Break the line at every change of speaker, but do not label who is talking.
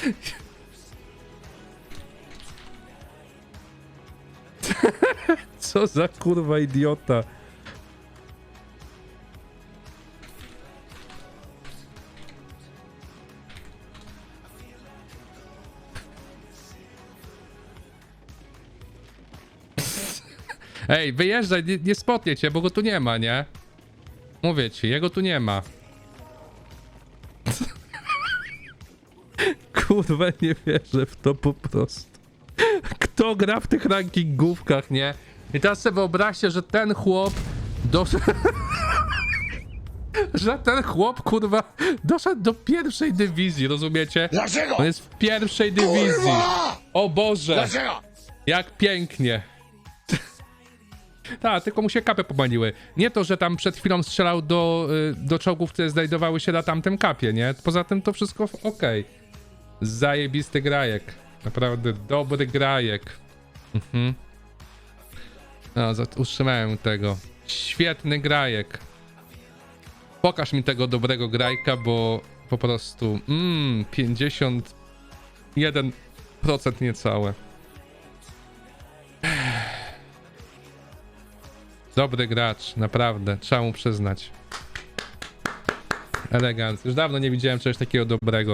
Co za kurwa idiota. Ej, wyjeżdżaj, nie, nie spotnie cię, bo go tu nie ma, nie? Mówię ci, jego tu nie ma. Kurwa, nie wierzę w to po prostu. Kto gra w tych rankingówkach, nie? I teraz sobie wyobraźcie, że ten chłop doszedł... że ten chłop, kurwa, doszedł do pierwszej dywizji, rozumiecie?
Dlaczego?
On jest w pierwszej dywizji.
Kurwa!
O Boże,
Dlaczego?
jak pięknie. Tak, tylko mu się kapy pomaniły. Nie to, że tam przed chwilą strzelał do, y, do czołgów, które znajdowały się na tamtym kapie, nie? Poza tym to wszystko okej. Zajebisty grajek. Naprawdę dobry grajek. Mhm. No, utrzymałem tego. Świetny grajek. Pokaż mi tego dobrego grajka, bo po prostu. Mmm, 51% niecałe. Dobry gracz, naprawdę, trzeba mu przyznać. Elegancko. Już dawno nie widziałem czegoś takiego dobrego.